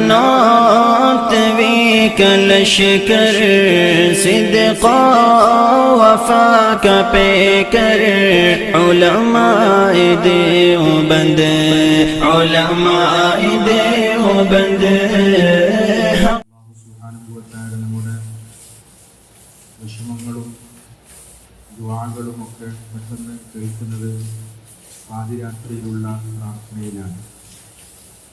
نعت بك الشكر صدقا وفاك بكر علماء دیوبند علماء دیوبند അള്ളാഹു സുബ്ഹാനഹുവതആല നമ്മുടെ വിഷമങ്ങളും ദ്വാകളും ഒക്കെ പെട്ടെന്ന് കേൾക്കുന്നത് പാതിരാത്രിയിലുള്ള പ്രാർത്ഥനയിലാണ്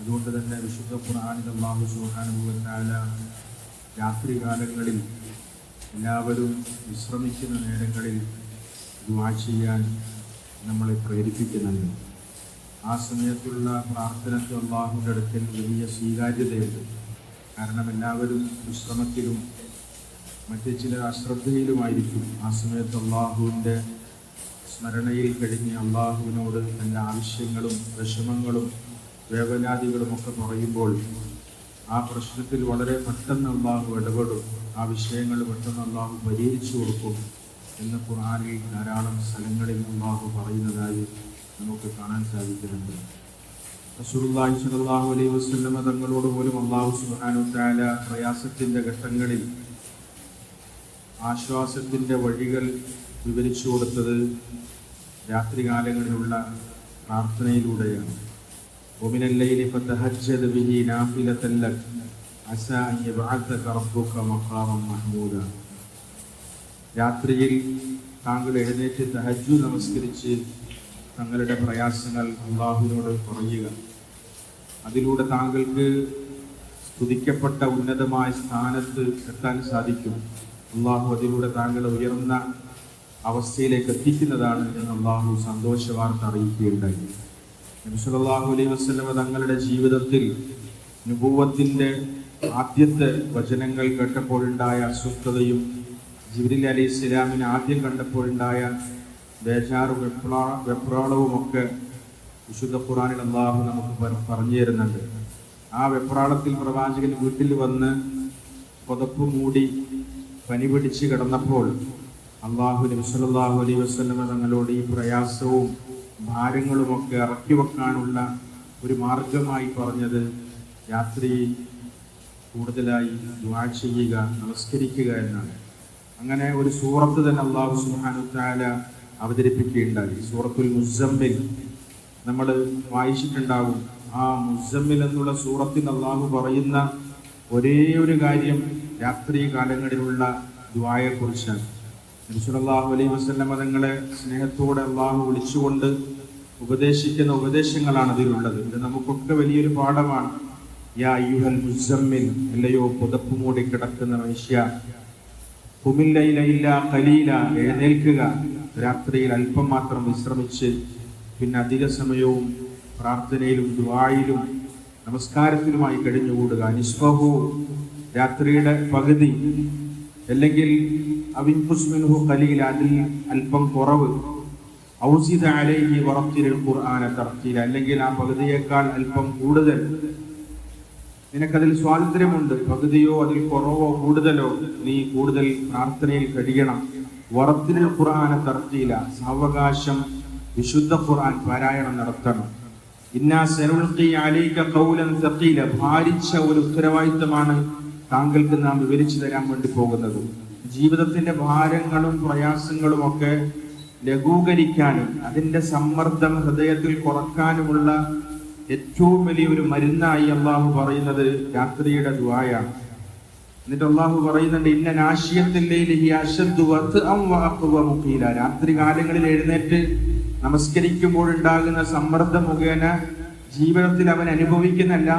അതുകൊണ്ട് തന്നെ വിശുദ്ധ ഖുർആാനിൽ അള്ളാഹു സുഹാനുഭവത്താല രാത്രി കാലങ്ങളിൽ എല്ലാവരും വിശ്രമിക്കുന്ന നേരങ്ങളിൽ ദുവാ ചെയ്യാൻ നമ്മളെ പ്രേരിപ്പിക്കുന്നുണ്ട്. ആ സമയത്തുള്ള പ്രാർത്ഥനയ്ക്ക് അള്ളാഹുവിന്റെ അടുക്കൽ വലിയ സ്വീകാര്യതയുണ്ട്. കാരണം എല്ലാവരും വിശ്രമത്തിലും മറ്റ് ചില അശ്രദ്ധയിലുമായിരിക്കും. ആ സമയത്ത് അള്ളാഹുവിന്റെ സ്മരണയിൽ കഴിഞ്ഞ് അള്ളാഹുവിനോട് തന്റെ ആവശ്യങ്ങളും വിഷമങ്ങളും വേവലാതികളും ഒക്കെ പറയുമ്പോൾ ആ പ്രശ്നത്തിൽ വളരെ പെട്ടെന്ന് അള്ളാഹു ഇടപെടും. ആ വിഷയങ്ങൾ പെട്ടെന്ന് അള്ളാഹു പരിഹരിച്ചു കൊടുക്കും എന്ന് ഖുറാനിൽ ധാരാളം സ്ഥലങ്ങളിൽ അള്ളാഹു പറയുന്നതായി നമുക്ക് കാണാൻ സാധിക്കുന്നുണ്ട്. റസൂലുള്ളാഹി സ്വല്ലല്ലാഹു അലൈഹി വസല്ലമ തങ്ങളോട് പോലും അള്ളാഹു സുബ്ഹാനഹു തആല പ്രയാസത്തിന്റെ ഘട്ടങ്ങളിൽ ആശ്വാസത്തിന്റെ വഴികൾ വിവരിച്ചു കൊടുത്തത് രാത്രികാലങ്ങളിലുള്ള പ്രാർത്ഥനയിലൂടെയാണ്. ومن الليل فتهجد به نافلة لك عسى أن يبعثك ربك مقاما محمودا രാത്രിയിൽ താങ്കൾ എഴുന്നേറ്റ് തഹജു നമസ്കരിച്ച് തങ്ങളുടെ പ്രയാസങ്ങൾ അള്ളാഹുവിനോട് പറയുക അതിലൂടെ താങ്കൾക്ക് സ്തുതിക്കപ്പെട്ട ഉന്നതമായ സ്ഥാനത്ത് എത്താൻ സാധിക്കും അള്ളാഹു അതിലൂടെ താങ്കളെ ഉയർന്ന അവസ്ഥയിലേക്ക് എത്തിക്കുന്നതാണ് എന്ന് അള്ളാഹു സന്തോഷ വാർത്ത അറിയിക്കുകയുണ്ടായി നബിസല്ലാഹു അലൈഹി വസ്ലമ തങ്ങളുടെ ജീവിതത്തിൽ നുപൂവത്തിന്റെ ആദ്യത്തെ വചനങ്ങൾ കേട്ടപ്പോഴുണ്ടായ അസ്വസ്ഥതയും ജിബ്രിൽ അലി ഇസ്ലാമിനെ ആദ്യം കണ്ടപ്പോഴുണ്ടായ ബേജാറും വെപ്രാ വെപ്രാളവും ഒക്കെ വിശുദ്ധ ഖുറാനിൽ അള്ളാഹു നമുക്ക് പറ- പറഞ്ഞു തരുന്നുണ്ട്. ആ വെപ്രാളത്തിൽ പ്രവാചകൻ വീട്ടിൽ വന്ന് പുതപ്പ് മൂടി പനി പിടിച്ച് കിടന്നപ്പോൾ അള്ളാഹു നബിസലാഹു അലൈ വസ്ലമ തങ്ങളോട് ഈ പ്രയാസവും ഭാരങ്ങളുമൊക്കെ ഇറക്കി വെക്കാനുള്ള ഒരു മാർഗമായി പറഞ്ഞത് രാത്രി കൂടുതലായി ദുആ ചെയ്യുക നമസ്കരിക്കുക എന്നാണ്. അങ്ങനെ ഒരു സൂറത്ത് തന്നെ അള്ളാഹു സുബ്ഹാനഹു തആല അവതരിപ്പിക്കുകയുണ്ടായി. സൂറത്തുൽ മുസമ്മിൽ നമ്മൾ വായിച്ചിട്ടുണ്ടാവും. ആ മുസമ്മിൽ എന്നുള്ള സൂറത്തിൽ അള്ളാഹു പറയുന്ന ഒരേ ഒരു കാര്യം രാത്രി കാലങ്ങളിലുള്ള ദുആയെക്കുറിച്ചാണ്. നബിസല്ലല്ലാഹു അലൈഹി വസല്ലമ തങ്ങളെ സ്നേഹത്തോടെ അള്ളാഹു വിളിച്ചുകൊണ്ട് ഉപദേശിക്കുന്ന ഉപദേശങ്ങളാണ് അതിലുള്ളത് ഇത് നമുക്കൊക്കെ വലിയൊരു പാഠമാണ്. യാ യുഹൽ മുസമ്മിൻ അല്ലയോ പുതപ്പ് മൂടി കിടക്കുന്ന മനുഷ്യ. കുമില്ലയിലില്ല കലീല എഴുന്നേൽക്കുക. രാത്രിയിൽ അല്പം മാത്രം വിശ്രമിച്ച് പിന്നെ അധിക സമയവും പ്രാർത്ഥനയിലും ദുആയിലും നമസ്കാരത്തിലുമായി കഴിഞ്ഞുകൂടുക. നിസ്ബഹു രാത്രിയുടെ പകുതി അല്ലെങ്കിൽ അവിൻപുസ്മിൻഹു കലീൽ അതിൽ അല്പം കുറവ് ഔസിദ അലൈഹി വറത്തിരിൽ ഖുർആന തർത്തീൽ അല്ലെങ്കിൽ ആ പകുതിയേക്കാൾ അല്പം കൂടുതൽ നിനക്കതിൽ സ്വാതന്ത്ര്യമുണ്ട്. പകുതിയോ അതിൽ കുറവോ കൂടുതലോ നീ കൂടുതൽ പ്രാർത്ഥനയിൽ കഴിയണം വറത്തിരിൽ ഖുർആന തർത്തീല. സാവകാശം വിശുദ്ധ ഖുർആൻ പാരായണം നടത്തണം. ഭാരിച്ച ഒരു ഉത്തരവാദിത്തമാണ് താങ്കൾക്ക് നാം വിവരിച്ചു തരാൻ വേണ്ടി പോകുന്നത്. ജീവിതത്തിന്റെ ഭാരങ്ങളും പ്രയാസങ്ങളും ഒക്കെ ലഘൂകരിക്കാനും അതിന്റെ സമ്മർദ്ദം ഹൃദയത്തിൽ കുറക്കാനുമുള്ള ഏറ്റവും വലിയൊരു മരുന്നായി അള്ളാഹു പറയുന്നത് രാത്രിയുടെ ദുആയാണ്. എന്നിട്ട് അള്ളാഹു പറയുന്നുണ്ട് ഇന്ന നാശിയത്തില്ല രാത്രി കാലങ്ങളിൽ എഴുന്നേറ്റ് നമസ്കരിക്കുമ്പോൾ ഉണ്ടാകുന്ന സമ്മർദ്ദം മുഖേന ജീവിതത്തിൽ അവൻ അനുഭവിക്കുന്ന എല്ലാ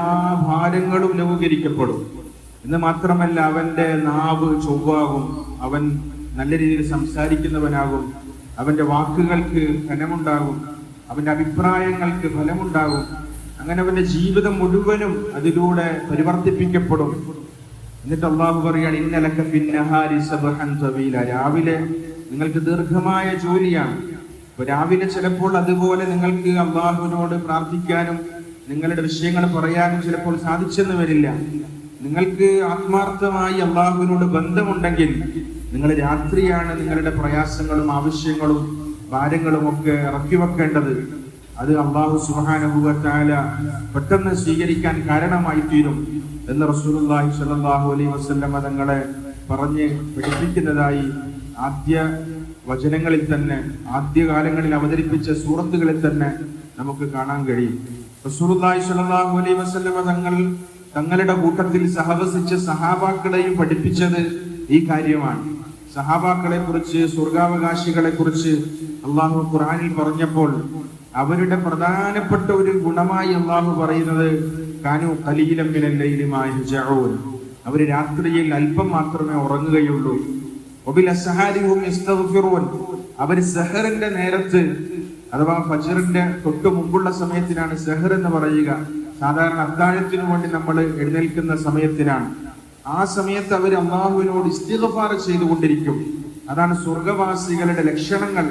ഭാരങ്ങളും ലഘൂകരിക്കപ്പെടും. എന്ന് മാത്രമല്ല അവന്റെ നാവ് ചൊവ്വാകും. അവൻ നല്ല രീതിയിൽ സംസാരിക്കുന്നവനാകും. അവന്റെ വാക്കുകൾക്ക് ഫലമുണ്ടാകും അവന്റെ അഭിപ്രായങ്ങൾക്ക് ഫലമുണ്ടാകും. അങ്ങനെ അവന്റെ ജീവിതം മുഴുവനും അതിലൂടെ പരിവർത്തിപ്പിക്കപ്പെടും. എന്നിട്ട് അള്ളാഹു പറയാണ് ഇന്നലക്ക പിന്നഹാരി സബഹൻ തവീല. രാവിലെ നിങ്ങൾക്ക് ദീർഘമായ ജോലിയാണ്. അപ്പൊ രാവിലെ ചിലപ്പോൾ അതുപോലെ നിങ്ങൾക്ക് അള്ളാഹുവിനോട് പ്രാർത്ഥിക്കാനും നിങ്ങളുടെ വിഷയങ്ങൾ പറയാനും ചിലപ്പോൾ സാധിച്ചെന്ന് വരില്ല. നിങ്ങൾക്ക് ആത്മാർത്ഥമായി അള്ളാഹുവിനോട് ബന്ധമുണ്ടെങ്കിൽ നിങ്ങൾ രാത്രിയാണ് നിങ്ങളുടെ പ്രയാസങ്ങളും ആവശ്യങ്ങളും ഭാരങ്ങളും ഒക്കെ ഇറക്കി വെക്കേണ്ടത് അത് അള്ളാഹു സുബാനുഭവത്താല പെട്ടെന്ന് സ്വീകരിക്കാൻ കാരണമായി തീരും എന്ന് റസൂലുള്ളാഹി സ്വല്ലല്ലാഹു അലൈഹി വസല്ലം തങ്ങളെ പറഞ്ഞ് പഠിപ്പിക്കുന്നതായി ആദ്യ വചനങ്ങളിൽ തന്നെ ആദ്യ കാലങ്ങളിൽ അവതരിപ്പിച്ച സൂറത്തുകളിൽ തന്നെ നമുക്ക് കാണാൻ കഴിയും. റസൂലുള്ളാഹി സ്വല്ലല്ലാഹു അലൈഹി വസല്ലം തങ്ങൾ തങ്ങളുടെ കൂട്ടത്തിൽ സഹവസിച്ച സഹാബാക്കളെയും പഠിപ്പിച്ചത് ഈ കാര്യമാണ്. സഹാബാക്കളെ കുറിച്ച് സ്വർഗാവകാശികളെ കുറിച്ച് അള്ളാഹു ഖുറാനിൽ പറഞ്ഞപ്പോൾ അവരുടെ പ്രധാനപ്പെട്ട ഒരു ഗുണമായി അള്ളാഹു പറയുന്നത് കാനു കലീലമ്മിനല്ലയിലുമായി അവർ രാത്രിയിൽ അല്പം മാത്രമേ ഉറങ്ങുകയുള്ളൂ. അവർ സെഹറിന്റെ നേരത്ത് അഥവാ ഫജറിന്റെ തൊട്ട് മുമ്പുള്ള സമയത്തിനാണ് സെഹർ എന്ന് പറയുക. സാധാരണ അത്താഴത്തിനു വേണ്ടി നമ്മൾ എഴുന്നേൽക്കുന്ന സമയത്തിനാണ്. ആ സമയത്ത് അവർ അള്ളാഹുവിനോട് ഇസ്തിഗഫാർ ചെയ്തുകൊണ്ടിരിക്കും. അതാണ് സ്വർഗവാസികളുടെ ലക്ഷണങ്ങൾ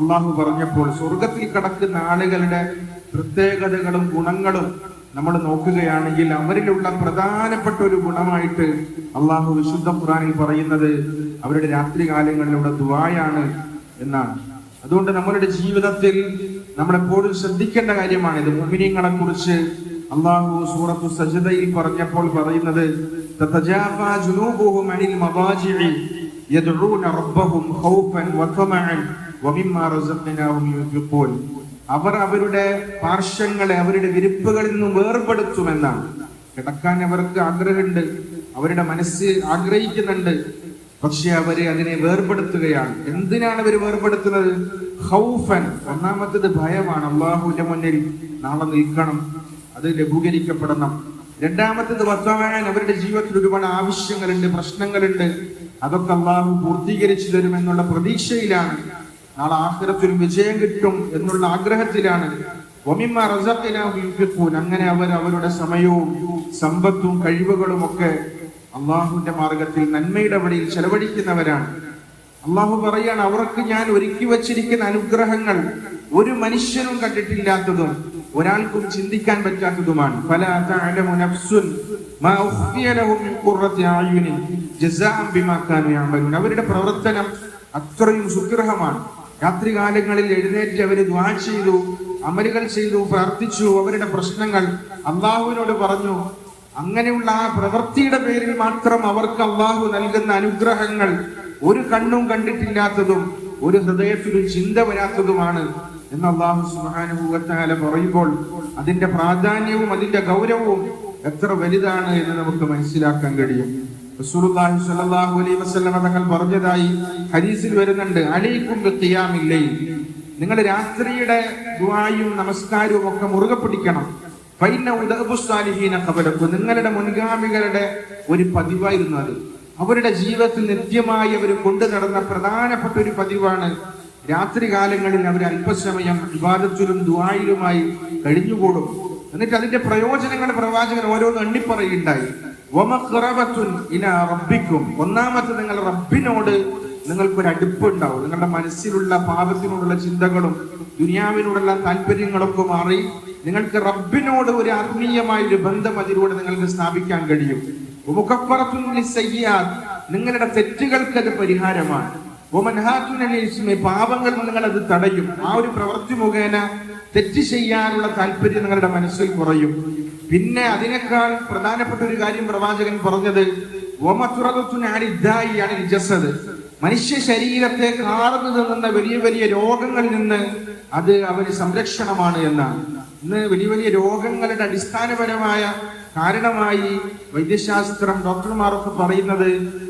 അള്ളാഹു പറഞ്ഞപ്പോൾ. സ്വർഗത്തിൽ കടക്കുന്ന ആളുകളുടെ പ്രത്യേകതകളും ഗുണങ്ങളും നമ്മൾ നോക്കുകയാണെങ്കിൽ അവരിലുള്ള പ്രധാനപ്പെട്ട ഒരു ഗുണമായിട്ട് അള്ളാഹു വിശുദ്ധ ഖുറാനിൽ പറയുന്നത് അവരുടെ രാത്രി കാലങ്ങളിലുള്ള ദുആയാണ് എന്നാണ്. അതുകൊണ്ട് നമ്മളുടെ ജീവിതത്തിൽ നമ്മളെപ്പോഴും ശ്രദ്ധിക്കേണ്ട കാര്യമാണിത്. മോഹിനിയങ്ങളെ കുറിച്ച് അള്ളാഹു സൂറത്തു സജ്ദയിൽ പറഞ്ഞപ്പോൾ പറയുന്നത് തതജാഫാ ജുനൂബുഹും അനിൽ മദാജിഇ യദ്ഊന റബ്ബഹും ഖൗഫൻ വതമഅൻ വമിമ്മാ റസഖ്നാഹും യുൻഫിഖൂൻ. അവർ അവരുടെ പാർശ്വങ്ങളെ അവരുടെ വിരിപ്പുകളിൽ നിന്നും വേർപെടുത്തുമെന്നാണ്. കിടക്കാൻ അവർക്ക് ആഗ്രഹമുണ്ട് അവരുടെ മനസ്സ് ആഗ്രഹിക്കുന്നുണ്ട് പക്ഷെ അവർ അതിനെ വേർപെടുത്തുകയാണ്. എന്തിനാണ് അവർ വേർപെടുത്തുന്നത്? ഹൗഫൻ ഒന്നാമത്തത് ഭയമാണ്. അള്ളാഹുവിന്റെ മുന്നിൽ നാളെ നിൽക്കണം. അത് ലഘൂകരിക്കപ്പെടണം. രണ്ടാമത്തത് വർത്തമാൻ അവരുടെ ജീവിതത്തിൽ ഒരുപാട് ആവശ്യങ്ങളുണ്ട് പ്രശ്നങ്ങളുണ്ട്. അതൊക്കെ അള്ളാഹു പൂർത്തീകരിച്ചു തരുമെന്നുള്ള പ്രതീക്ഷയിലാണ്. നാളെ ആഖിറത്തിൽ വിജയം കിട്ടും എന്നുള്ള ആഗ്രഹത്തിലാണ്. അങ്ങനെ അവർ അവരുടെ സമയവും സമ്പത്തും കഴിവുകളും ഒക്കെ അള്ളാഹുവിന്റെ മാർഗത്തിൽ നന്മയുടെ വഴിയിൽ ചെലവഴിക്കുന്നവരാണ്. അള്ളാഹു പറയാണ് അവർക്ക് ഞാൻ ഒരുക്കി വച്ചിരിക്കുന്ന അനുഗ്രഹങ്ങൾ ഒരു മനുഷ്യനും കണ്ടിട്ടില്ലാത്തതും ഒരാൾക്കും ചിന്തിക്കാൻ പറ്റാത്തതുമാണ്. അവരുടെ പ്രവർത്തനം അത്രയും സുഗ്രഹമാണ്. രാത്രികാലങ്ങളിൽ എഴുന്നേറ്റ് അവർ ദ്വാ ചെയ്തു അമലുകൾ ചെയ്തു പ്രാർത്ഥിച്ചു. അവരുടെ പ്രശ്നങ്ങൾ അള്ളാഹുവിനോട് പറഞ്ഞു. അങ്ങനെയുള്ള ആ പ്രവൃത്തിയുടെ പേരിൽ മാത്രം അവർക്ക് അള്ളാഹു നൽകുന്ന അനുഗ്രഹങ്ങൾ ഒരു കണ്ണും കണ്ടിട്ടില്ലാത്തതും ഒരു ഹൃദയത്തിൽ ചിന്ത വരാത്തതുമാണ് എന്ന് അള്ളാഹു സുഹാനുഭൂവത്താല പറയുമ്പോൾ അതിന്റെ പ്രാധാന്യവും അതിന്റെ ഗൗരവവും എത്ര വലുതാണ് എന്ന് നമുക്ക് മനസ്സിലാക്കാൻ കഴിയും. റസൂലുള്ളാഹി സ്വല്ലല്ലാഹു അലൈഹി വസല്ലമ തങ്ങൾ പറഞ്ഞതായി ഹദീസിൽ വരുന്നുണ്ട് അലൈക്കും ചെയ്യാമില്ലേ നിങ്ങൾ രാത്രിയുടെ ദുആയും നമസ്കാരവും ഒക്കെ മുറുകെ പിടിക്കണം. ഫൈന ഉദഅബു കബലക്കും നിങ്ങളുടെ മുൻഗാമികളുടെ ഒരു പതിവായിരുന്നു അത്. അവരുടെ ജീവിതത്തിൽ നിത്യമായി അവർ കൊണ്ടു നടന്ന പ്രധാനപ്പെട്ട ഒരു പതിവാണ് രാത്രി കാലങ്ങളിൽ അവർ അല്പസമയം വിവാദത്തിലും ദുആയിലുമായി കഴിഞ്ഞുകൂടും. എന്നിട്ട് അതിന്റെ പ്രയോജനങ്ങൾ പ്രവാചകൻ ഓരോന്ന് എണ്ണിപ്പറയുണ്ടായി ഇലാ റബ്ബിക്കും. ഒന്നാമത്തെ നിങ്ങൾ റബ്ബിനോട് നിങ്ങൾക്കൊരു അടുപ്പുണ്ടാവും. നിങ്ങളുടെ മനസ്സിലുള്ള പാപത്തിനോടുള്ള ചിന്തകളും ദുനിയാവിനോടുള്ള താല്പര്യങ്ങളൊക്കെ മാറി നിങ്ങൾക്ക് റബ്ബിനോട് ഒരു ആത്മീയമായ ഒരു ബന്ധം അതിലൂടെ നിങ്ങൾക്ക് സ്ഥാപിക്കാൻ കഴിയും. നിങ്ങളുടെ തെറ്റുകൾക്ക് അത് പരിഹാരമാണ്. പാപങ്ങൾ നിങ്ങൾ അത് തടയും. ആ ഒരു പ്രവൃത്തി മുഖേന തെറ്റ് ചെയ്യാനുള്ള താല്പര്യം നിങ്ങളുടെ മനസ്സിൽ കുറയും. പിന്നെ അതിനേക്കാൾ പ്രധാനപ്പെട്ട ഒരു കാര്യം പ്രവാചകൻ പറഞ്ഞത് ജസദ്. മനുഷ്യ ശരീരത്തെ കാർന്നു നിന്ന വലിയ വലിയ രോഗങ്ങളിൽ നിന്ന് അത് അവന് സംരക്ഷണമാണ് എന്നാണ്. ഇന്ന് വലിയ വലിയ രോഗങ്ങളുടെ അടിസ്ഥാനപരമായ കാരണമായി വൈദ്യശാസ്ത്രം ഡോക്ടർമാരൊക്കെ പറയുന്നത്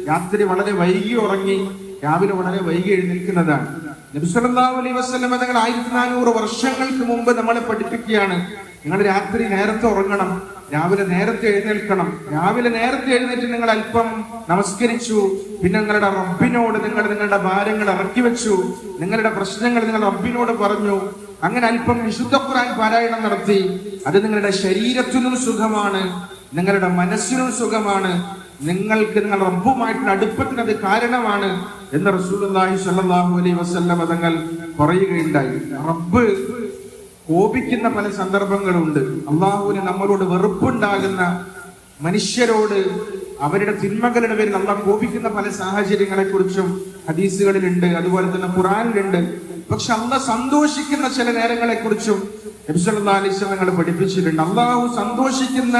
രാത്രി വളരെ വൈകി ഉറങ്ങി രാവിലെ വളരെ വൈകി എഴുന്നേൽക്കുന്നതാണ്. നബിസ്വല്ലാഹു അലൈഹി വസ്ലം തങ്ങൾ ആയിരത്തി നാനൂറ് വർഷങ്ങൾക്ക് മുമ്പ് നമ്മളെ പഠിപ്പിക്കുകയാണ്. നിങ്ങൾ രാത്രി നേരത്തെ ഉറങ്ങണം രാവിലെ നേരത്തെ എഴുന്നേൽക്കണം. രാവിലെ നേരത്തെ എഴുന്നേറ്റ് നിങ്ങൾ അല്പം നമസ്കരിച്ചു പിന്നെ നിങ്ങളുടെ റബ്ബിനോട് നിങ്ങൾ നിങ്ങളുടെ ഭാരങ്ങൾ ഇറക്കി വെച്ചു നിങ്ങളുടെ പ്രശ്നങ്ങൾ നിങ്ങൾ റബ്ബിനോട് പറഞ്ഞു അങ്ങനെ അല്പം വിശുദ്ധ ഖുർആൻ പാരായണം നടത്തി. അത് നിങ്ങളുടെ ശരീരത്തിനും സുഖമാണ് നിങ്ങളുടെ മനസ്സിനും സുഖമാണ് നിങ്ങൾക്ക് നിങ്ങൾ റബ്ബുമായിട്ടുള്ള അടുപ്പത്തിന് അത് കാരണമാണ് എന്ന് റസൂലുള്ളാഹി സല്ലാഹു അലൈ വസല്ലം തങ്ങൾ പറയുകയുണ്ടായി. റബ്ബ് കോപിക്കുന്ന പല സന്ദർഭങ്ങളുണ്ട്. അള്ളാഹുവിന് നമ്മളോട് വെറുപ്പുണ്ടാകുന്ന മനുഷ്യരോട് അവരുടെ തിന്മകളുടെ പേരിൽ അള്ളാഹ് കോപിക്കുന്ന പല സാഹചര്യങ്ങളെ കുറിച്ചും ഹദീസുകളിലുണ്ട് അതുപോലെ തന്നെ ഖുറാനിലുണ്ട് പക്ഷെ അള്ള സന്തോഷിക്കുന്ന ചില നേരങ്ങളെ കുറിച്ചും നിങ്ങൾ പഠിപ്പിച്ചിട്ടുണ്ട്. അള്ളാഹു സന്തോഷിക്കുന്ന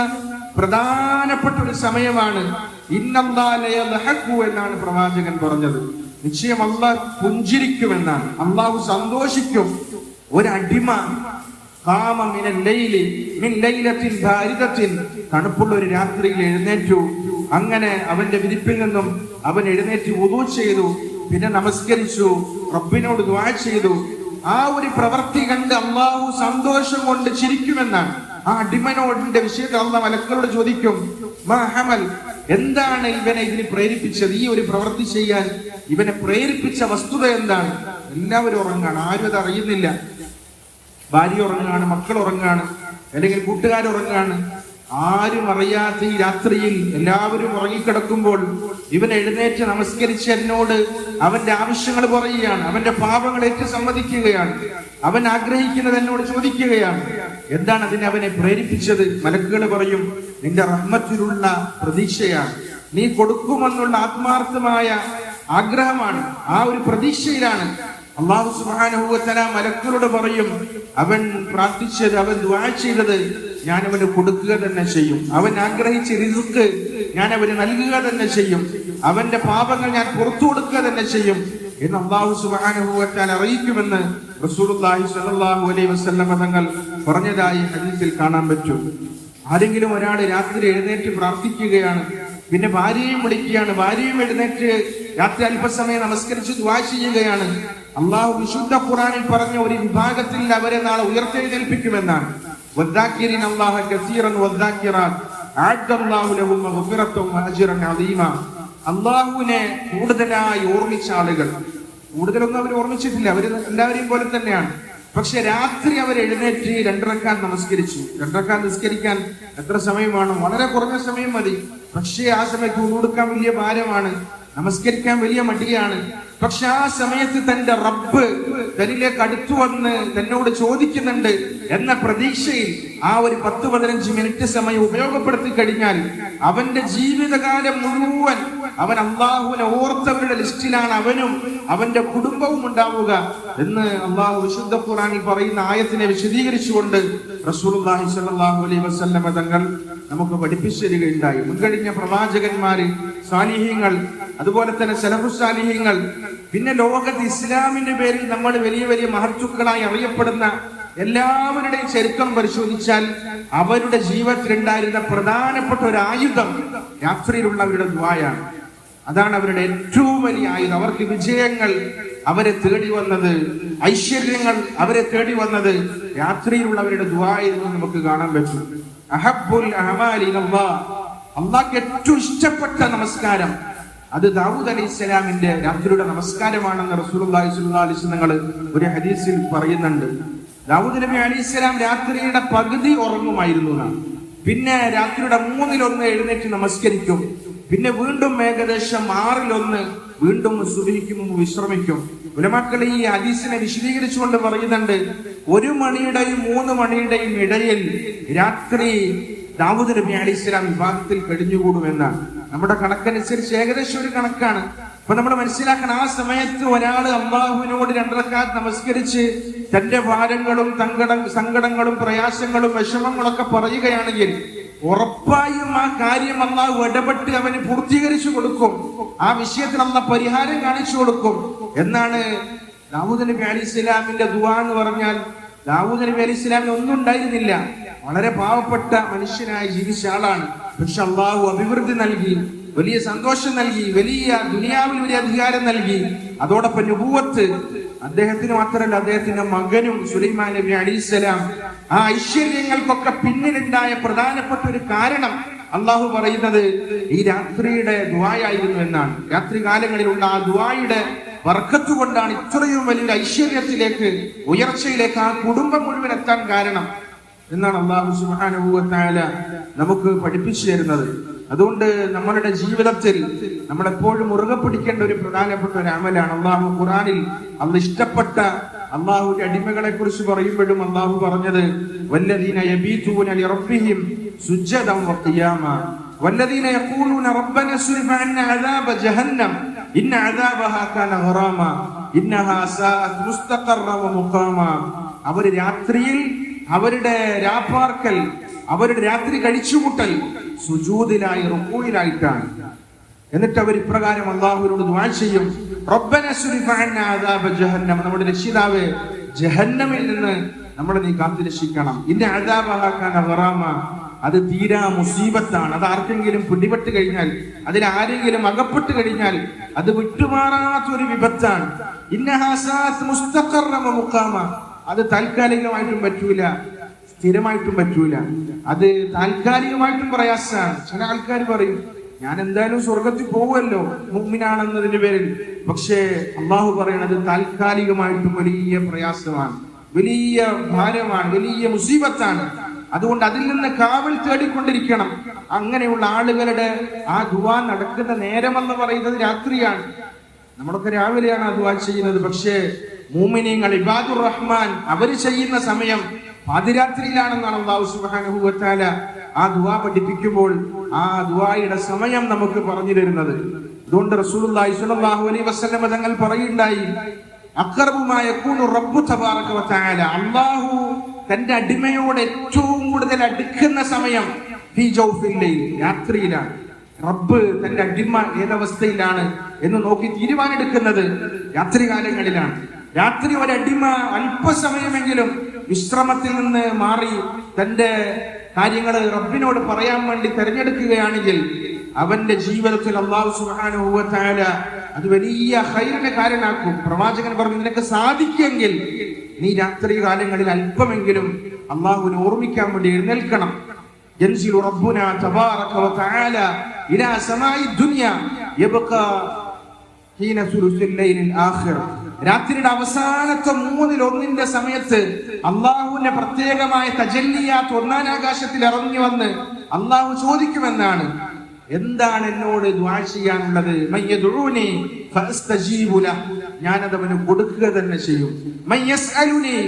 പ്രധാനപ്പെട്ട ഒരു സമയമാണ് എന്നാണ് പ്രവാചകൻ പറഞ്ഞത്. നിശ്ചയം അള്ളാഹ് പുഞ്ചിരിക്കുമെന്നാണ്. അള്ളാഹു സന്തോഷിക്കും. ഒരടിമ. തണുപ്പുള്ള ഒരു രാത്രിയിൽ എഴുന്നേറ്റു. അങ്ങനെ അവന്റെ വിരിപ്പിൽ നിന്നും അവൻ എഴുന്നേറ്റ് ഉതു ചെയ്തു. പിന്നെ നമസ്കരിച്ചു. റബ്ബിനോട് ദ്വാ ചെയ്തു. ആ ഒരു പ്രവൃത്തി കണ്ട് അള്ളാഹു സന്തോഷം കൊണ്ട് ചിരിക്കുമെന്നാണ്. ആ അടിമനോടിന്റെ വിഷയത്തിൽ അന്ന മലക്കളോട് ചോദിക്കും മഹമൽ എന്താണ് ഇവനെ ഇതിന് പ്രേരിപ്പിച്ചത്? ഈ ഒരു പ്രവൃത്തി ചെയ്യാൻ ഇവനെ പ്രേരിപ്പിച്ച വസ്തുത എന്താണ്? എല്ലാവരും ഉറങ്ങാണ് ആരും അത് അറിയുന്നില്ല. ഭാര്യ ഉറങ്ങാണ് മക്കൾ ഉറങ്ങാണ് അല്ലെങ്കിൽ കൂട്ടുകാർ ഉറങ്ങാണ്. ആരും അറിയാത്ത ഈ രാത്രിയിൽ എല്ലാവരും ഉറങ്ങിക്കിടക്കുമ്പോൾ ഇവൻ എഴുന്നേറ്റ് നമസ്കരിച്ച് എന്നോട് അവന്റെ ആവശ്യങ്ങൾ പറയുകയാണ്. അവന്റെ പാപങ്ങൾ ഏറ്റു സമ്മതിക്കുകയാണ്. അവൻ ആഗ്രഹിക്കുന്നത് എന്നോട് ചോദിക്കുകയാണ്. എന്താണ് അതിനെ അവനെ പ്രേരിപ്പിച്ചത്? മലക്കുകൾ പറയും നിന്റെ റഹ്മത്തിലുള്ള പ്രതീക്ഷയാണ്. നീ കൊടുക്കുമെന്നുള്ള ആത്മാർത്ഥമായ ആഗ്രഹമാണ്. ആ ഒരു പ്രതീക്ഷയിലാണ്. അള്ളാഹു സുബാനുഭവത്തല മലക്കളോട് പറയും അവൻ പ്രാർത്ഥിച്ചത് അവൻ ദ്വാ ചെയ്തത് ഞാൻ അവന് കൊടുക്കുക തന്നെ ചെയ്യും. അവൻ ആഗ്രഹിച്ച റിസുക്ക് ഞാൻ അവന് നൽകുക തന്നെ ചെയ്യും. അവന്റെ പാപങ്ങൾ ഞാൻ പുറത്തു കൊടുക്കുക തന്നെ ചെയ്യും എന്ന് അള്ളാഹു സുബാനുഭവത്താൽ അറിയിക്കുമെന്ന് റസൂലുള്ളാഹി സ്വല്ലല്ലാഹു അലൈഹി വസല്ലമ തങ്ങൾ പറഞ്ഞതായി ഹദീസിൽ കാണാൻ പറ്റും. ആരെങ്കിലും ഒരാൾ രാത്രി എഴുന്നേറ്റ് പ്രാർത്ഥിക്കുകയാണ് പിന്നെ ഭാര്യയും വിളിക്കുകയാണ് ഭാര്യയും എഴുന്നേറ്റ് രാത്രി അല്പസമയം നമസ്കരിച്ച് ദുആ ചെയ്യുകയാണ് അള്ളാഹു വിശുദ്ധ ഖുറാനിൽ പറഞ്ഞ ഒരു വിഭാഗത്തിൽ അവരെ നാളെ ഉയർത്തെഴുന്നേൽപ്പിക്കുമെന്നാണ്. വദ്ദാക്കിരിൻ അല്ലാഹ കസീറൻ വദ്ദാക്കിറാത്ത് അഅദ്ദല്ലാഹു ലഹും മഗ്ഫിറത്തും വഅജ്റൻ അദീമ അള്ളാഹുവിനെ കൂടുതലായി ഓർമ്മിച്ച ആളുകൾ. കൂടുതലൊന്നും അവർ ഓർമ്മിച്ചിട്ടില്ല. അവർ എല്ലാവരെയും പോലെ തന്നെയാണ്. പക്ഷെ രാത്രി അവർ എഴുന്നേറ്റ് രണ്ടരക്കാൻ നമസ്കരിച്ചു. രണ്ടരക്കാൻ നിസ്കരിക്കാൻ എത്ര സമയമാണ് വളരെ കുറഞ്ഞ സമയം മതി. പക്ഷേ ആ സമയത്ത് ഉടുക്കാൻ വലിയ ഭാരമാണ്. നമസ്കരിക്കാൻ വലിയ മടിയാണ്. പക്ഷെ ആ സമയത്ത് തന്റെ റബ്ബ് തന്നിലേക്ക് അടുത്തു വന്ന് തന്നോട് ചോദിക്കുന്നുണ്ട് എന്ന പ്രതീക്ഷയിൽ ആ ഒരു പത്ത് പതിനഞ്ച് മിനിറ്റ് സമയം ഉപയോഗപ്പെടുത്തി കഴിഞ്ഞാൽ അവന്റെ ജീവിതകാലം മുഴുവൻ അവൻ അള്ളാഹുവിനെ ഓർത്തവരുടെ ലിസ്റ്റിലാണ് അവനും അവന്റെ കുടുംബവും ഉണ്ടാവുക എന്ന് അള്ളാഹു വിശുദ്ധ ഖുറാനിൽ പറയുന്ന ആയത്തിനെ വിശദീകരിച്ചുകൊണ്ട് സ്വല്ലല്ലാഹു അലൈഹി വസല്ലമ തങ്ങൾ നമുക്ക് പഠിപ്പിച്ചു തരികയുണ്ടായി മുൻകഴിഞ്ഞ പ്രവാചകന്മാര് സാലിഹ്യങ്ങൾ അതുപോലെ തന്നെ സെലഫു സാലിഹ്യങ്ങൾ പിന്നെ ലോകത്ത് ഇസ്ലാമിന്റെ പേരിൽ നമ്മൾ വലിയ വലിയ മഹർച്ചുക്കളായി അറിയപ്പെടുന്ന എല്ലാവരുടെയും ചരിത്രം പരിശോധിച്ചാൽ അവരുടെ ജീവിതത്തിൽ ഉണ്ടായിരുന്ന പ്രധാനപ്പെട്ട ഒരു ആയുധം രാത്രിയിലുള്ളവരുടെ ദ്വായാണ് അതാണ് അവരുടെ ഏറ്റവും വലിയ ആയുധം. അവർക്ക് വിജയങ്ങൾ അവരെ തേടി വന്നത് ഐശ്വര്യങ്ങൾ അവരെ തേടി വന്നത് രാത്രിയിലുള്ളവരുടെ ദ്വായിരുന്നു നമുക്ക് കാണാൻ പറ്റും. അഹബുൽ ഏറ്റവും ഇഷ്ടപ്പെട്ട നമസ്കാരം. അത് ദാവൂദ് അലി സ്വലാമിന്റെ രാത്രിയുടെ നമസ്കാരമാണെന്ന് സ്വല്ലല്ലാഹു അലൈഹി വസല്ലം ഒരു ഹദീസിൽ പറയുന്നുണ്ട്. ദാവൂദ് നബി അലി സ്വലാം രാത്രിയുടെ പകുതി ഉറങ്ങുമായിരുന്നു. പിന്നെ രാത്രിയുടെ മൂന്നിലൊന്ന് എഴുന്നേറ്റ് നമസ്കരിക്കും. പിന്നെ വീണ്ടും ഏകദേശം ആറിലൊന്ന് വീണ്ടും മുമ്പ് വിശ്രമിക്കും. ഉലമാക്കൾ ഈ ഹദീസിനെ വിശദീകരിച്ചുകൊണ്ട് പറയുന്നുണ്ട് ഒരു മണിയുടെയും മൂന്ന് മണിയുടെയും ഇടയിൽ രാത്രി ദാവൂദ് നബി അലി ഇസ്ലാം വിഭാഗത്തിൽ കഴിഞ്ഞുകൂടുമെന്നാണ്. നമ്മുടെ കണക്കനുസരിച്ച് ഏകദേശം ഒരു കണക്കാണ്. അപ്പൊ നമ്മൾ മനസ്സിലാക്കണം ആ സമയത്ത് ഒരാൾ അള്ളാഹുവിനോട് രണ്ടരക്കാത്ത് നമസ്കരിച്ച് തന്റെ ഭാരങ്ങളും തങ്കട സങ്കടങ്ങളും പ്രയാസങ്ങളും വിഷമങ്ങളൊക്കെ പറയുകയാണെങ്കിൽ ഉറപ്പായും ആ കാര്യം അള്ളാഹു ഇടപെട്ട് അവന് പൂർത്തീകരിച്ചു കൊടുക്കും. ആ വിഷയത്തിന് അന്ന പരിഹാരം കാണിച്ചു കൊടുക്കും. എന്നാണ് ദാവൂദ് നബി അലി ഇസ്ലാമിന്റെ ദുആ എന്ന് പറഞ്ഞാൽ ദാവൂദ് നബി അലി ഇസ്ലാമിന് ഒന്നും ഉണ്ടായിരുന്നില്ല. വളരെ പാവപ്പെട്ട മനുഷ്യനായി ജീവിച്ച ആളാണ്. പക്ഷെ അള്ളാഹു അഭിവൃദ്ധി നൽകി വലിയ സന്തോഷം നൽകി വലിയ ദുനിയാവിൽ വലിയ അധികാരം നൽകി. അതോടൊപ്പം നുപൂവത്ത് അദ്ദേഹത്തിന് മാത്രമല്ല അദ്ദേഹത്തിന്റെ മകനും സുലൈമാൻ നബി അലിസ്സലാം ആ ഐശ്വര്യങ്ങൾക്കൊക്കെ പിന്നിലുണ്ടായ പ്രധാനപ്പെട്ട ഒരു കാരണം അള്ളാഹു പറയുന്നത് ഈ രാത്രിയുടെ ദുവായായിരുന്നു എന്നാണ്. രാത്രി കാലങ്ങളിലുള്ള ആ ദുവായുടെ വർക്കത്ത് കൊണ്ടാണ് ഇത്രയും വലിയ ഐശ്വര്യത്തിലേക്ക് ഉയർച്ചയിലേക്ക് ആ കുടുംബം മുഴുവൻ എത്താൻ കാരണം എന്നാണ് അള്ളാഹു സുബാനുഭവത്തായ നമുക്ക് പഠിപ്പിച്ചു തരുന്നത്. അതുകൊണ്ട് നമ്മളുടെ ജീവിതത്തിൽ നമ്മളെപ്പോഴും മുറുകെ പിടിക്കേണ്ട ഒരു പ്രധാനപ്പെട്ട ഒരു അമലാണ് അള്ളാഹു ഖുറാനിൽ അന്ന് ഇഷ്ടപ്പെട്ട അള്ളാഹുവിന്റെ അടിമകളെ കുറിച്ച് പറയുമ്പോഴും അള്ളാഹു പറഞ്ഞത് വല്ലദീന ലിറബ്ബിഹിം വഖിയാമ വല്ലദീന യഖൂലൂന അദാബ ജഹന്നം. ഇന്ന കാന ഹറാമ മുസ്തഖറ അവർ രാത്രിയിൽ അവരുടെ രാപ്പാർക്കൽ അവരുടെ രാത്രി കഴിച്ചുമുട്ടൽ സുജൂതിലായി റുക്കൂയിലായിട്ടാണ് എന്നിട്ട് അവർ ഇപ്രകാരം അള്ളാഹുവിനോട് ദുആ ചെയ്യും. റബ്ബന ജഹന്നം. നമ്മുടെ രക്ഷിതാവ് ജഹന്നമിൽ നിന്ന് നമ്മളെ നീ കാത്തു രക്ഷിക്കണം. ഇന്റെ ഗറാമ അത് തീരാ മുസീബത്താണ്. അത് ആർക്കെങ്കിലും പിടിപെട്ട് കഴിഞ്ഞാൽ അതിൽ ആരെങ്കിലും അകപ്പെട്ട് കഴിഞ്ഞാൽ അത് വിട്ടുമാറാത്ത ഒരു വിപത്താണ് ഇന്നഹാസാസ് ഹാസാത്ത് മുക്കാമ അത് താൽക്കാലികമായിട്ടും പറ്റൂല. സ്ഥിരമായിട്ടും പറ്റൂല. അത് താൽക്കാലികമായിട്ടും പ്രയാസമാണ്. ചില ആൾക്കാർ പറയും ഞാൻ എന്തായാലും സ്വർഗത്തിൽ പോകുമല്ലോ മുമ്മിനാണെന്നതിന്റെ പേരിൽ. പക്ഷേ അള്ളാഹു പറയണത് താൽക്കാലികമായിട്ടും വലിയ പ്രയാസമാണ്. വലിയ ഭാരമാണ് വലിയ മുസീബത്താണ്. അതുകൊണ്ട് അതിൽ നിന്ന് കാവൽ തേടിക്കൊണ്ടിരിക്കണം. അങ്ങനെയുള്ള ആളുകളുടെ ആ ദുവാ നടക്കുന്ന നേരമെന്ന് പറയുന്നത് രാത്രിയാണ്. നമ്മളൊക്കെ രാവിലെയാണ് ആ ചെയ്യുന്നത്. പക്ഷേ മൂമിനിങ്ങൾ ഇബാദുർ റഹ്മാൻ അവർ ചെയ്യുന്ന സമയം പാതിരാത്രിയിലാണെന്നാണ് അള്ളാഹു സുബ്ഹാനഹു വതആല ആ ദുആ പഠിപ്പിക്കുമ്പോൾ ആ ദുവായുടെ സമയം നമുക്ക് പറഞ്ഞു തരുന്നത്. അതുകൊണ്ട് റസൂലുള്ളാഹി സ്വല്ലല്ലാഹു അലൈഹി വസല്ലം തങ്ങൾ പറയുണ്ടായി യകൂനു റബ്ബു അല്ലാഹു തന്റെ അടിമയോട് ഏറ്റവും കൂടുതൽ അടുക്കുന്ന സമയം ഫീ ജൗഫിൽ രാത്രിയിലാണ്. റബ്ബ് തന്റെ അടിമ ഏതവസ്ഥയിലാണ് എന്ന് നോക്കി തീരുമാനമെടുക്കുന്നത് രാത്രി കാലങ്ങളിലാണ് രാത്രി ഒരടിമ അല്പസമയമെങ്കിലും വിശ്രമത്തിൽ നിന്ന് മാറി തന്റെ കാര്യങ്ങൾ റബ്ബിനോട് പറയാൻ വേണ്ടി തെരഞ്ഞെടുക്കുകയാണെങ്കിൽ അവന്റെ ജീവിതത്തിൽ അള്ളാഹു സുബ്ഹാനഹു വ തആല അത് വലിയ ഹൈറിന് കാരണമാക്കും പ്രവാചകൻ പറഞ്ഞു നിനക്ക് സാധിക്കുമെങ്കിൽ നീ രാത്രി കാലങ്ങളിൽ അല്പമെങ്കിലും അള്ളാഹുവിനെ ഓർമ്മിക്കാൻ വേണ്ടി എഴുന്നേൽക്കണം ينزل ربنا تبارك وتعالى إلى سماء الدنيا يبقى حين ثلث الليل الآخر രാത്രിയുടെ അവസാനത്തെ മൂന്നിൽ ഒന്നിന്റെ സമയത്ത് അള്ളാഹുവിന്റെ പ്രത്യേകമായ തജല്ലിയാത്ത് ഒന്നാനാകാശത്തിൽ ഇറങ്ങി വന്ന് അള്ളാഹു ചോദിക്കുമെന്നാണ് എന്താണ് എന്നോട് ചെയ്യാനുള്ളത്. ഞാനത് അവന് കൊടുക്കുക തന്നെ ചെയ്യും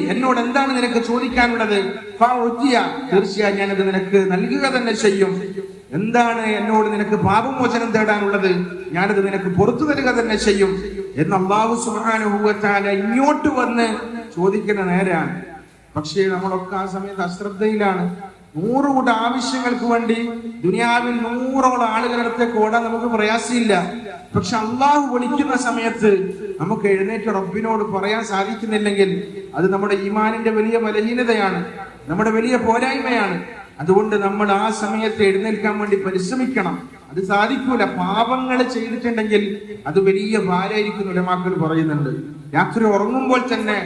എന്നോട് എന്താണ് നിനക്ക് ചോദിക്കാനുള്ളത്. തീർച്ചയായും ഞാനത് നിനക്ക് നൽകുക തന്നെ ചെയ്യും എന്താണ് എന്നോട് നിനക്ക് പാപമോചനം തേടാനുള്ളത്? ഞാനത് നിനക്ക് പുറത്തു തരിക തന്നെ ചെയ്യും. എന്ന് അള്ളാഹു തആല ഇങ്ങോട്ട് വന്ന് ചോദിക്കുന്ന നേരാണ്. പക്ഷേ നമ്മളൊക്കെ ആ സമയത്ത് അശ്രദ്ധയിലാണ്. നൂറ് കൂട്ട ആവശ്യങ്ങൾക്ക് വേണ്ടി ദുനിയാവിൽ നൂറോളം ആളുകളടുത്തേക്ക് ഓടാൻ നമുക്ക് പ്രയാസമില്ല. പക്ഷെ അള്ളാഹു വിളിക്കുന്ന സമയത്ത് നമുക്ക് എഴുന്നേറ്റ് റബ്ബിനോട് പറയാൻ സാധിക്കുന്നില്ലെങ്കിൽ അത് നമ്മുടെ ഈമാനിന്റെ വലിയ ബലഹീനതയാണ്. നമ്മുടെ വലിയ പോരായ്മയാണ്. അതുകൊണ്ട് നമ്മൾ ആ സമയത്ത് എഴുന്നേൽക്കാൻ വേണ്ടി പരിശ്രമിക്കണം. അത് സാധിക്കൂല. പാപങ്ങൾ ചെയ്തിട്ടുണ്ടെങ്കിൽ അത് വലിയ ഭാരമായിരിക്കും ഉലമാക്കൾ പറയുന്നുണ്ട്. രാത്രി ഉറങ്ങുമ്പോൾ തന്നെ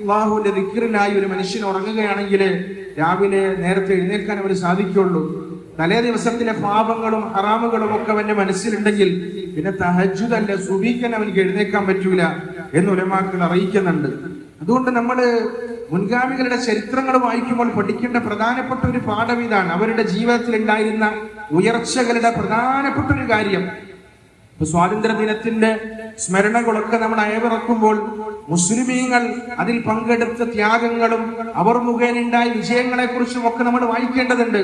അള്ളാഹുവിന്റെ ദിക്കറിലായി ഒരു മനുഷ്യൻ ഉറങ്ങുകയാണെങ്കിൽ രാവിലെ നേരത്തെ എഴുന്നേൽക്കാൻ അവന് സാധിക്കുള്ളൂ. തലേ ദിവസത്തിലെ പാപങ്ങളും ഹറാമുകളും ഒക്കെ അവന്റെ മനസ്സിലുണ്ടെങ്കിൽ പിന്നെ തഹജുദല്ല സുബീക്കൻ അവനിക്ക് എഴുന്നേക്കാൻ പറ്റൂല എന്ന് ഉലമാക്കൾ അറിയിക്കുന്നുണ്ട്. അതുകൊണ്ട് നമ്മൾ മുൻഗാമികളുടെ ചരിത്രങ്ങൾ വായിക്കുമ്പോൾ പഠിക്കേണ്ട പ്രധാനപ്പെട്ട ഒരു പാഠം ഇതാണ്. അവരുടെ ജീവിതത്തിൽ ഉണ്ടായിരുന്ന ഉയർച്ചകളുടെ പ്രധാനപ്പെട്ട ഒരു കാര്യം. സ്വാതന്ത്ര്യ ദിനത്തിന്റെ സ്മരണകളൊക്കെ നമ്മൾ അയവിറക്കുമ്പോൾ മുസ്ലിമീങ്ങൾ അതിൽ പങ്കെടുത്ത ത്യാഗങ്ങളും അവർ മുഖേന ഉണ്ടായ വിജയങ്ങളെ കുറിച്ചും ഒക്കെ നമ്മൾ വായിക്കേണ്ടതുണ്ട്.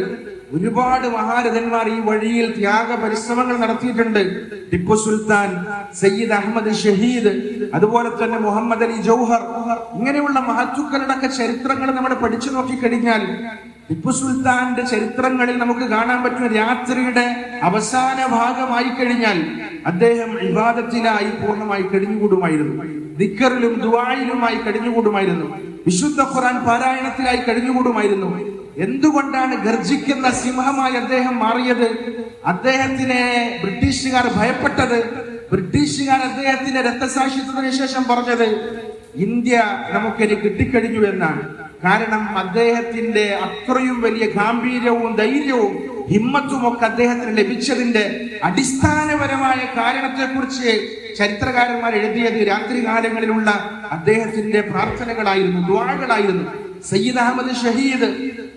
ഒരുപാട് മഹാരഥന്മാർ ഈ വഴിയിൽ ത്യാഗ പരിശ്രമങ്ങൾ നടത്തിയിട്ടുണ്ട്. ടിപ്പു സുൽത്താൻ സയ്യിദ് അഹമ്മദ് ഷഹീദ് അതുപോലെ തന്നെ മുഹമ്മദ് അലി ജൗഹർ. ഇങ്ങനെയുള്ള മഹത്തുക്കളുടെ ചരിത്രങ്ങൾ നമ്മൾ പഠിച്ചു നോക്കിക്കഴിഞ്ഞാൽ ടിപ്പു സുൽത്താന്റെ ചരിത്രങ്ങളിൽ നമുക്ക് കാണാൻ പറ്റുന്ന രാത്രിയുടെ അവസാന ഭാഗമായി കഴിഞ്ഞാൽ അദ്ദേഹം വിവാദത്തിനായി പൂർണമായി കഴിഞ്ഞുകൂടുമായിരുന്നു. ദിക്കറിലും ദുവായിലുമായി കഴിഞ്ഞുകൂടുമായിരുന്നു. വിശുദ്ധ ഖുറാൻ പാരായണത്തിലായി കഴിഞ്ഞുകൂടുമായിരുന്നു. എന്തുകൊണ്ടാണ് ഗർജിക്കുന്ന സിംഹമായി അദ്ദേഹം മാറിയത്? അദ്ദേഹത്തിനെ ബ്രിട്ടീഷുകാർ ഭയപ്പെട്ടത്. ബ്രിട്ടീഷുകാർ അദ്ദേഹത്തിന്റെ രക്തസാക്ഷിത്വത്തിന് ശേഷം പറഞ്ഞത് ഇന്ത്യ നമുക്കിനി കിട്ടിക്കഴിഞ്ഞു എന്നാണ്. കാരണം അദ്ദേഹത്തിന്റെ അത്രയും വലിയ ഗാംഭീര്യവും ധൈര്യവും ഹിമ്മത്തും ഒക്കെ അദ്ദേഹത്തിന് ലഭിച്ചതിന്റെ അടിസ്ഥാനപരമായ കാരണത്തെക്കുറിച്ച് ചരിത്രകാരന്മാർ എഴുതിയത് രാത്രികാലങ്ങളിലുള്ള അദ്ദേഹത്തിന്റെ പ്രാർത്ഥനകളായിരുന്നു ദ്വാകളായിരുന്നു സയ്യിദ് അഹമ്മദ് ഷഹീദ്.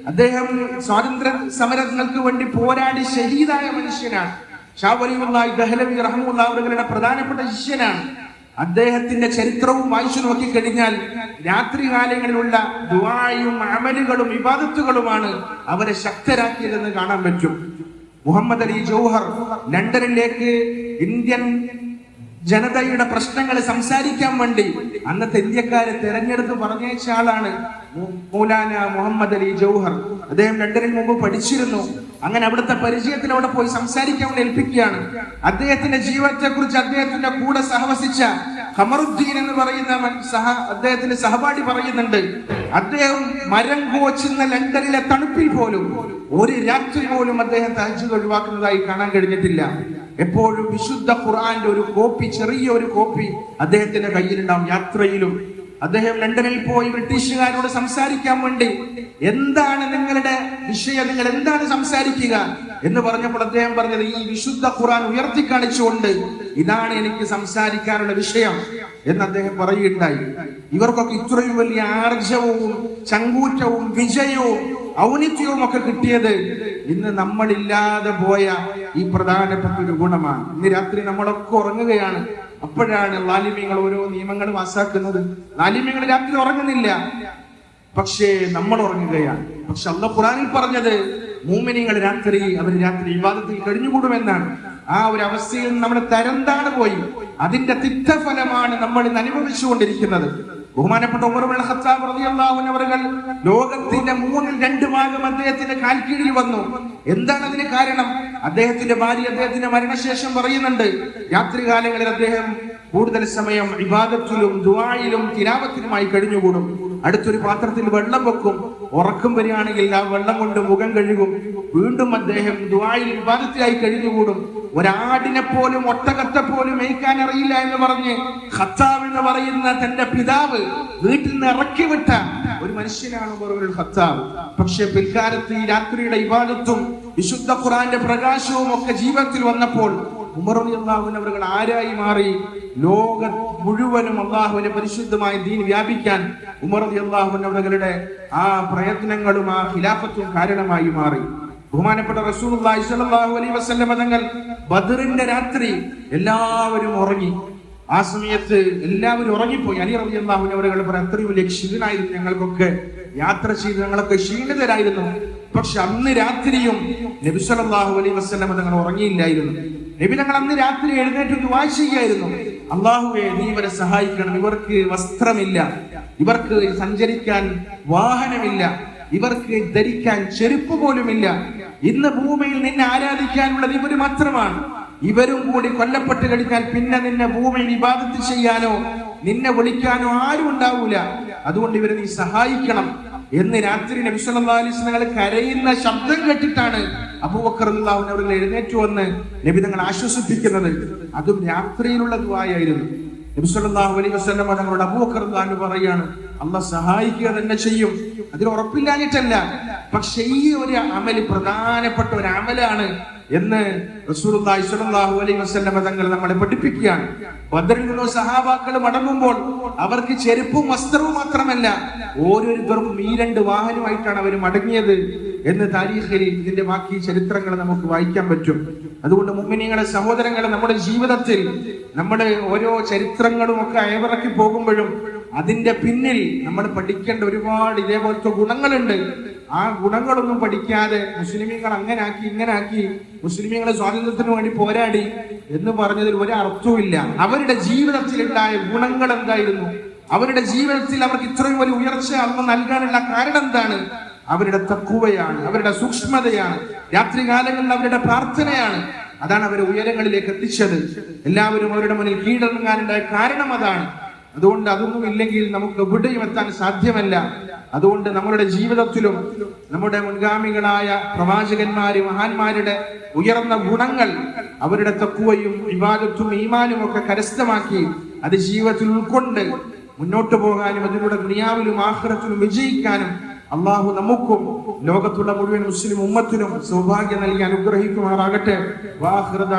അദ്ദേഹം സ്വാതന്ത്ര്യ സമരങ്ങൾക്ക് വേണ്ടി പോരാടി ഷഹീദായ മനുഷ്യനാണ്. ഷാ ദഹ്ലവി റഹ്മുള്ള അവരുടെ പ്രധാനപ്പെട്ട ശിഷ്യനാണ്. അദ്ദേഹത്തിന്റെ ചരിത്രവും വായിച്ചു നോക്കിക്കഴിഞ്ഞാൽ രാത്രി കാലങ്ങളിലുള്ള ദുആയും അമലുകളും വിവാദത്തുകളുമാണ് അവരെ ശക്തരാക്കിയതെന്ന് കാണാൻ പറ്റും. മുഹമ്മദ് അലി ജൗഹർ ലണ്ടനിലേക്ക് ഇന്ത്യൻ ജനതയുടെ പ്രശ്നങ്ങൾ സംസാരിക്കാൻ വേണ്ടി അന്നത്തെ ഇന്ത്യക്കാരെ തെരഞ്ഞെടുത്ത് പറഞ്ഞയച്ച ആളാണ് മൗലാന മുഹമ്മദ് അലി ജൗഹർ അദ്ദേഹം ലണ്ടനിൽ മുമ്പ് പഠിച്ചിരുന്നു. അങ്ങനെ അവിടുത്തെ പരിചയത്തിൽ അവിടെ പോയി സംസാരിക്കാൻ ഏൽപ്പിക്കുകയാണ്. അദ്ദേഹത്തിന്റെ ജീവിതത്തെ കുറിച്ച് അദ്ദേഹത്തിന്റെ കൂടെ സഹവസിച്ച ഖമറുദ്ദീൻ എന്ന് പറയുന്ന സഹ അദ്ദേഹത്തിന്റെ സഹപാഠി പറയുന്നുണ്ട്. അദ്ദേഹം മരം കോച്ചുന്ന ലണ്ടനിലെ തണുപ്പിൽ പോലും ഒരു രാത്രി പോലും അദ്ദേഹം തഹജ്ജുദ് ഒഴിവാക്കുന്നതായി കാണാൻ കഴിഞ്ഞിട്ടില്ല. എപ്പോഴും വിശുദ്ധ ഖുർആന്റെ ഒരു കോപ്പി ചെറിയ ഒരു കോപ്പി അദ്ദേഹത്തിന്റെ കയ്യിലുണ്ടാവും യാത്രയിലും. അദ്ദേഹം ലണ്ടനിൽ പോയി ബ്രിട്ടീഷുകാരോട് സംസാരിക്കാൻ വേണ്ടി എന്താണ് നിങ്ങളുടെ വിഷയം? നിങ്ങൾ എന്താണ് സംസാരിക്കുക? എന്ന് പറഞ്ഞപ്പോൾ അദ്ദേഹം പറഞ്ഞത് ഈ വിശുദ്ധ ഖുറാൻ ഉയർത്തി കാണിച്ചുകൊണ്ട് ഇതാണ് എനിക്ക് സംസാരിക്കാനുള്ള വിഷയം. എന്ന് അദ്ദേഹം പറയുകയുണ്ടായി. ഇവർക്കൊക്കെ ഇത്രയും വലിയ ആർജവും ചങ്കൂറ്റവും വിജയവും ഔന്നിത്യവും ഒക്കെ കിട്ടിയത് ഇന്ന് നമ്മളില്ലാതെ പോയ ഈ പ്രധാനപ്പെട്ട ഒരു ഗുണമാണ്. ഇന്ന് രാത്രി നമ്മളൊക്കെ ഉറങ്ങുകയാണ്. അപ്പോഴാണ് ലാലിമ്യങ്ങൾ ഓരോ നിയമങ്ങൾ പാസ്സാക്കുന്നത് ലാലിമ്യങ്ങൾ രാത്രി ഉറങ്ങുന്നില്ല. പക്ഷേ നമ്മൾ ഉറങ്ങുകയാണ്. പക്ഷെ അല്ല ഖുറാനിൽ പറഞ്ഞത് മൂമിനിങ്ങൾ രാത്രി അവർ രാത്രി വിവാദത്തിൽ കഴിഞ്ഞുകൂടുമെന്നാണ്. ആ ഒരു അവസ്ഥയിൽ നമ്മുടെ തരംതാണ് പോയി. അതിന്റെ തിക്തഫലമാണ് നമ്മൾ ഇന്ന് അനുഭവിച്ചുകൊണ്ടിരിക്കുന്നത്. ബഹുമാനപ്പെട്ട ഉമർബിൾ ഹത്താബ് റളിയല്ലാഹുനവറുകൾ ലോകത്തിന്റെ മൂന്നിൽ രണ്ട് ഭാഗം അദ്ദേഹത്തിന്റെ കാൽക്കീഴിൽ വന്നു. എന്താണ് അതിന് കാരണം? അദ്ദേഹത്തിന്റെ ഭാര്യ അദ്ദേഹത്തിന്റെ മരണശേഷം പറയുന്നുണ്ട് രാത്രികാലങ്ങളിൽ അദ്ദേഹം കൂടുതൽ സമയം ഇബാദത്തിലും ദുആയിലും തിലാവത്തിലുമായി കഴിഞ്ഞുകൂടും. അടുത്തൊരു പാത്രത്തിൽ വെള്ളം വെക്കും. ഉറക്കം വരികയാണെങ്കിൽ ആ വെള്ളം കൊണ്ട് മുഖം കഴുകും. വീണ്ടും അദ്ദേഹം ദുബായിൽ വിവാദത്തിലായി കഴിഞ്ഞുകൂടും. ഒരാടിനെ പോലും ഒട്ടകത്തെ പോലും മേയ്ക്കാൻ അറിയില്ല എന്ന് പറഞ്ഞ് ഖത്താബ് എന്ന് പറയുന്ന തന്റെ പിതാവ് വീട്ടിൽ നിന്ന് ഇറക്കി വിട്ട ഒരു മനുഷ്യനാണ് ഹത്താവ് പക്ഷെ പിൽക്കാലത്ത് ഈ രാത്രിയുടെ ഇവാദത്തും വിശുദ്ധ ഖുറാന്റെ പ്രകാശവും ഒക്കെ ജീവിതത്തിൽ വന്നപ്പോൾ ഉമറുൽ അവർ ആരായി മാറി? ലോക മുഴുവനും അള്ളാഹുവിന്റെ പരിശുദ്ധമായ ദീൻ വ്യാപിക്കാൻ ഉമർ ആ പ്രയത്നങ്ങളും ആ ഖിലാഫത്തും കാരണമായി മാറി. ബഹുമാനപ്പെട്ട റസൂലുള്ളാഹി സ്വല്ലല്ലാഹു അലൈഹി വസല്ലം തങ്ങൾ ബദറിന്റെ രാത്രി എല്ലാവരും ഉറങ്ങി. ആ സമയത്ത് എല്ലാവരും ഉറങ്ങിപ്പോയി. അലി റബി അള്ളാഹുവിനെ അവരുടെ അത്രയും വലിയ ക്ഷീണായിരുന്നു ഞങ്ങൾക്കൊക്കെ. യാത്ര ചെയ്ത് ഞങ്ങളൊക്കെ ക്ഷീണിതരായിരുന്നു. പക്ഷെ അന്ന് രാത്രിയും നബി സല്ലല്ലാഹു അലൈഹി വസല്ലം തങ്ങൾ ഉറങ്ങിയില്ലായിരുന്നു. നബി തങ്ങൾ അന്ന് രാത്രി എഴുന്നേറ്റ് ദുആ ചെയ്യായിരുന്നു അള്ളാഹുവെ നീ ഇവരെ സഹായിക്കണം. ഇവർക്ക് വസ്ത്രമില്ല. ഇവർക്ക് സഞ്ചരിക്കാൻ വാഹനമില്ല. ഇവർക്ക് ധരിക്കാൻ ചെരുപ്പ് പോലുമില്ല. ഇന്ന് ഭൂമിയിൽ നിന്നെ ആരാധിക്കാനുള്ളത് ഇവർ മാത്രമാണ്. ഇവരും കൂടി കൊല്ലപ്പെട്ട് കഴിഞ്ഞാൽ പിന്നെ നിന്നെ ഭൂമിയിൽ ഇബാദത്ത് ചെയ്യാനോ നിന്നെ വിളിക്കാനോ ആരും ഉണ്ടാവൂല. അതുകൊണ്ട് ഇവരെ നീ സഹായിക്കണം. എന്ന് രാത്രി നബിസലിസ് തങ്ങൾ കരയുന്ന ശബ്ദം കേട്ടിട്ടാണ് അബൂബക്കറുല്ലാഹു അവരിൽ എഴുന്നേറ്റ് വന്ന് നബി തങ്ങൾ ആശ്വസിപ്പിക്കുന്നത്. അതും രാത്രിയിലുള്ള ദുബായായിരുന്നു നബിസലാഹു അലൈഹി വസ്ലം തങ്ങളുടെ അബൂബക്കറുല്ലാഹു പറയാണ് അല്ല സഹായിക്കുക തന്നെ ചെയ്യും. അതിൽ ഉറപ്പില്ലാഞ്ഞിട്ടല്ല. പക്ഷെ ഈ ഒരു അമൽ പ്രധാനപ്പെട്ട ഒരു അമലാണ് എന്ന് സ്വല്ലല്ലാഹു അലൈഹി വസല്ലം തങ്ങൾ നമ്മളെ പഠിപ്പിക്കുകയാണ്. നിന്നോ സഹാബാക്കൾ മടങ്ങുമ്പോൾ അവർക്ക് ചെരുപ്പും വസ്ത്രവും മാത്രമല്ല ഓരോരുത്തർക്കും ഈ രണ്ട് വാഹനമായിട്ടാണ് അവർ മടങ്ങിയത് എന്ന് താരീഖിൽ ഇതിന്റെ ബാക്കി ചരിത്രങ്ങൾ നമുക്ക് വായിക്കാൻ പറ്റും. അതുകൊണ്ട് മുമ്മിനിയുടെ സഹോദരങ്ങളെ നമ്മുടെ ജീവിതത്തിൽ നമ്മുടെ ഓരോ ചരിത്രങ്ങളും ഒക്കെ അയവിറക്കി പോകുമ്പോഴും അതിന്റെ പിന്നിൽ നമ്മൾ പഠിക്കേണ്ട ഒരുപാട് ഇതേപോലത്തെ ഗുണങ്ങളുണ്ട്. ആ ഗുണങ്ങളൊന്നും പഠിക്കാതെ മുസ്ലിമീങ്ങൾ അങ്ങനെ ആക്കി ഇങ്ങനെ ആക്കി മുസ്ലിമീങ്ങളെ സ്വാതന്ത്ര്യത്തിന് വേണ്ടി പോരാടി എന്ന് പറഞ്ഞതിൽ ഒരു അർത്ഥവുമില്ല. അവരുടെ ജീവിതത്തിലുണ്ടായ ഗുണങ്ങൾ എന്തായിരുന്നു? അവരുടെ ജീവിതത്തിൽ അവർക്ക് ഇത്രയും വലിയ ഉയർച്ച അന്ന് നൽകാനുള്ള കാരണം എന്താണ്? അവരുടെ തക്കുവയാണ് അവരുടെ സൂക്ഷ്മതയാണ്. രാത്രികാലങ്ങളിൽ അവരുടെ പ്രാർത്ഥനയാണ്. അതാണ് അവരെ ഉയരങ്ങളിലേക്ക് എത്തിച്ചത്. എല്ലാവരും അവരുടെ മുന്നിൽ കീഴടങ്ങാനുണ്ടായ കാരണം അതാണ്. അതുകൊണ്ട് അതൊന്നും ഇല്ലെങ്കിൽ നമുക്ക് എവിടെയും എത്താൻ സാധ്യമല്ല. അതുകൊണ്ട് നമ്മുടെ ജീവിതത്തിലും നമ്മുടെ മുൻഗാമികളായ പ്രവാചകന്മാര് മഹാന്മാരുടെ ഉയർന്ന ഗുണങ്ങൾ അവരുടെ തക്കുവയും വിവാദത്തും ഈമാനും ഒക്കെ കരസ്ഥമാക്കി അത് ജീവിതത്തിൽ ഉൾക്കൊണ്ട് മുന്നോട്ട് പോകാനും അതിലൂടെ ദുനിയാവിലും ആഹ്റത്തിലും വിജയിക്കാനും അള്ളാഹു നമുക്കും ലോകത്തുള്ള മുഴുവൻ മുസ്ലിം ഉമ്മത്തിനും സൗഭാഗ്യം നൽകി അനുഗ്രഹിക്കുമാറാകട്ടെ. വാഹൃദ